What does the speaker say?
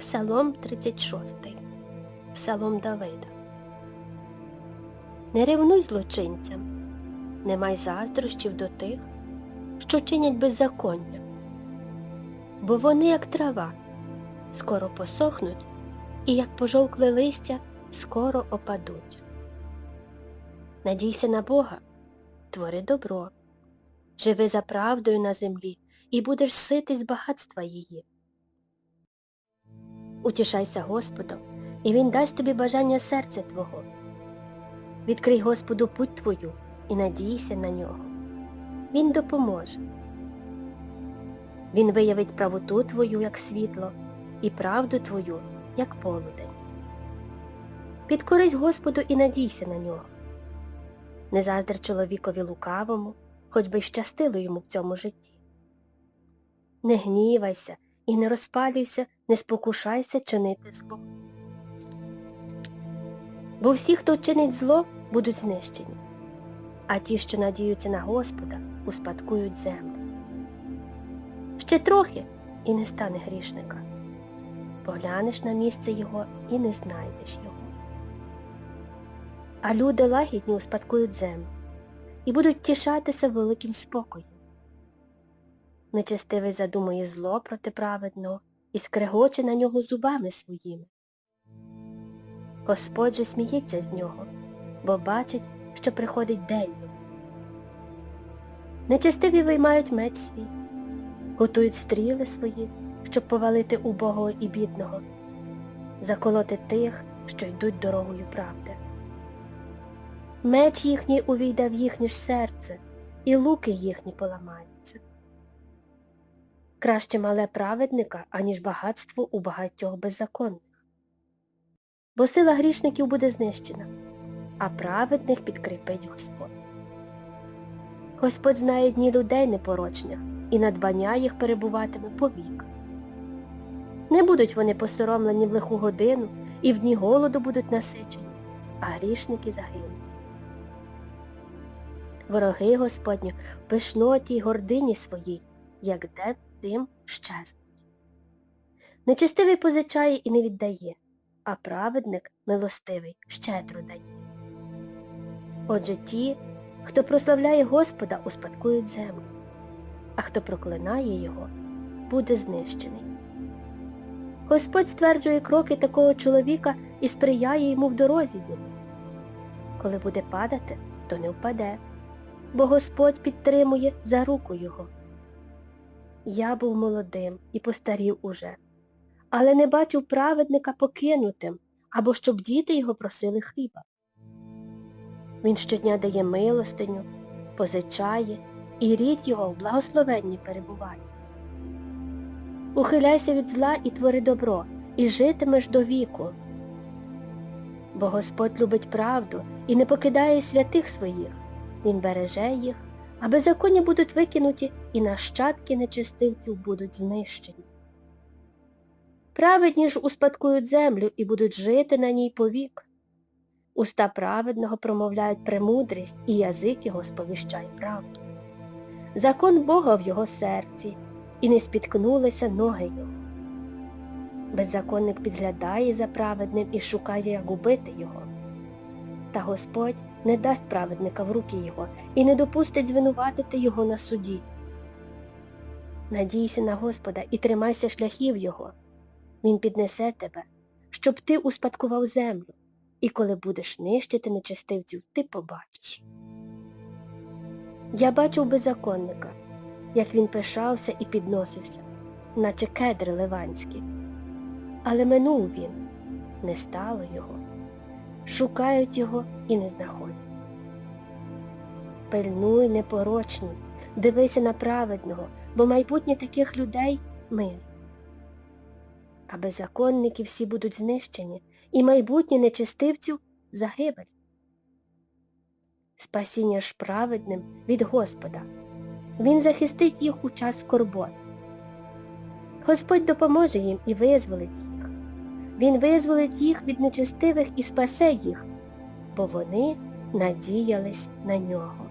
Псалом 36. Псалом Давида. Не ревнуй злочинцям, не май заздрощів до тих, що чинять беззаконня, бо вони, як трава, скоро посохнуть, і як пожовкле листя, скоро опадуть. Надійся на Бога, твори добро, живи за правдою на землі і будеш ситий з багатства її. Утішайся Господом, і Він дасть тобі бажання серця твого. Відкрий Господу путь твою і надійся на нього. Він допоможе. Він виявить правоту твою, як світло, і правду твою, як полудень. Підкорись Господу і надійся на нього. Не заздр чоловікові лукавому, хоч би щастило йому в цьому житті. Не гнівайся і не розпалюйся, не спокушайся чинити зло. Бо всі, хто чинить зло, будуть знищені, а ті, що надіються на Господа, успадкують землю. Ще трохи і не стане грішника. Поглянеш на місце його і не знайдеш його. А люди лагідні успадкують землю і будуть тішатися великим спокоєм. Нечестивий задумує зло проти праведного і скрегоче на нього зубами своїми. Господь же сміється з нього, бо бачить, що приходить день. Нечестиві виймають меч свій, готують стріли свої, щоб повалити убогого і бідного, заколоти тих, що йдуть дорогою правди. Меч їхній увійде в їхнє ж серце, і луки їхні поламаються. Краще мале праведника, аніж багатство у багатьох беззаконних. Бо сила грішників буде знищена, а праведних підкріпить Господь. Господь знає дні людей непорочних, і надбання їх перебуватиме повік. Не будуть вони посоромлені в лиху годину, і в дні голоду будуть насичені, а грішники загинуть. Вороги Господні в пишноті й гордині своїй, як де тим щезнуть. Нечестивий позичає і не віддає, а праведник милостивий щедро дає. Отже ті, хто прославляє Господа, успадкують землю, а хто проклинає його, буде знищений. Господь стверджує кроки такого чоловіка і сприяє йому в дорозі йому. Коли буде падати, то не впаде, бо Господь підтримує за руку його. Я був молодим і постарів уже, але не бачив праведника покинутим, або щоб діти його просили хліба. Він щодня дає милостиню, позичає, і рід його в благословенні перебуває. Ухиляйся від зла і твори добро, і житимеш до віку. Бо Господь любить правду і не покидає святих своїх, Він береже їх, а беззаконня будуть викинуті, і нащадки нечистивців будуть знищені. Праведні ж успадкують землю і будуть жити на ній повік. Уста праведного промовляють премудрість, і язик його сповіщає правду. Закон Бога в його серці, і не спіткнулися ноги його. Беззаконник підглядає за праведним і шукає, як убити його. Та Господь не дасть праведника в руки його і не допустить звинуватити його на суді. Надійся на Господа і тримайся шляхів його. Він піднесе тебе, щоб ти успадкував землю, і коли будеш нищити нечестивців, ти побачиш. Я бачив беззаконника, як він пишався і підносився, наче кедр ливанський. Але минув він, не стало його. Шукають його і не знаходять. Пильнуй непорочність, дивися на праведного, бо майбутнє таких людей мир. А беззаконники всі будуть знищені, і майбутнє нечистивців загибель. Спасіння ж праведним від Господа. Він захистить їх у час скорбот. Господь допоможе їм і визволить. Він визволить їх від нечестивих і спасе їх, бо вони надіялись на нього.